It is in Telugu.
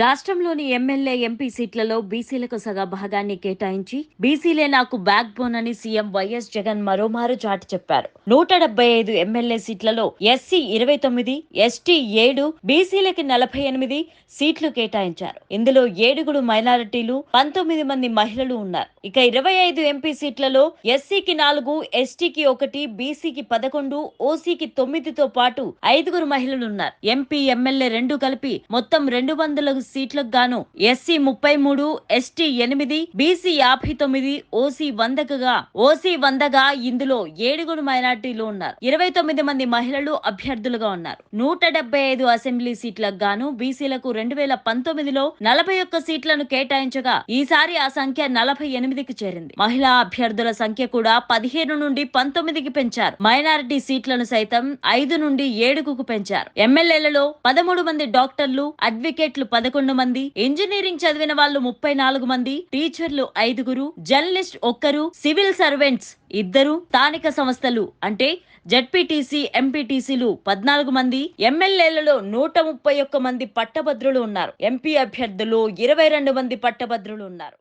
రాష్ట్రంలోని ఎమ్మెల్యే ఎంపీ సీట్లలో బీసీలకు సగ భాగాన్ని కేటాయించి బీసీలే నాకు బ్యాక్ బోన్ అని సీఎం వైఎస్ జగన్ మరోమారు చాటి చెప్పారు. నూట డెబ్బై ఐదు ఎమ్మెల్యే సీట్లలో ఎస్సీ ఇరవై తొమ్మిది ఎస్టీ ఏడు బీసీలకి నలభై ఎనిమిది సీట్లు కేటాయించారు. ఇందులో ఏడుగురు మైనారిటీలు పంతొమ్మిది మంది మహిళలు ఉన్నారు. ఇక ఇరవై ఐదు ఎంపీ సీట్లలో ఎస్సీకి నాలుగు ఎస్టీకి ఒకటి బీసీకి పదకొండు ఓసీకి తొమ్మిదితో పాటు ఐదుగురు మహిళలు ఉన్నారు. ఎంపీ ఎమ్మెల్యే రెండు కలిపి మొత్తం రెండు వందలకు సీట్లకు గాను ఎస్సీ ముప్పై మూడు ఎస్టీ ఎనిమిది బీసీ యాభై తొమ్మిది ఓసీ వందకగా ఓసీ వందగా ఇందులో ఏడుగురు మైనార్టీలు ఉన్నారు. ఇరవై తొమ్మిది మంది మహిళలు అభ్యర్థులుగా ఉన్నారు. నూట డెబ్బై ఐదు అసెంబ్లీ సీట్లకు గాను బీసీలకు రెండు వేల పంతొమ్మిదిలో నలభై ఒక్క సీట్లను కేటాయించగా ఈసారి ఆ సంఖ్య నలభై ఎనిమిదికి చేరింది. మహిళా అభ్యర్థుల సంఖ్య కూడా పదిహేను నుండి పంతొమ్మిదికి పెంచారు. మైనారిటీ సీట్లను సైతం ఐదు నుండి ఏడుకు పెంచారు. ఎమ్మెల్యేలలో పదమూడు మంది డాక్టర్లు అడ్వకేట్లు పదకొండు మంది ఇంజనీరింగ్ చదివిన వాళ్ళు ముప్పై నాలుగు మంది టీచర్లు ఐదుగురు జర్నలిస్ట్ ఒక్కరు సివిల్ సర్వెంట్స్ ఇద్దరు స్థానిక సంస్థలు అంటే జడ్పీటీసీ ఎంపీటీసీలు పద్నాలుగు మంది ఎమ్మెల్యేలలో నూట ముప్పై ఒక్క మంది పట్టభద్రులు ఉన్నారు. ఎంపీ అభ్యర్థులు ఇరవై రెండు మంది పట్టభద్రులు ఉన్నారు.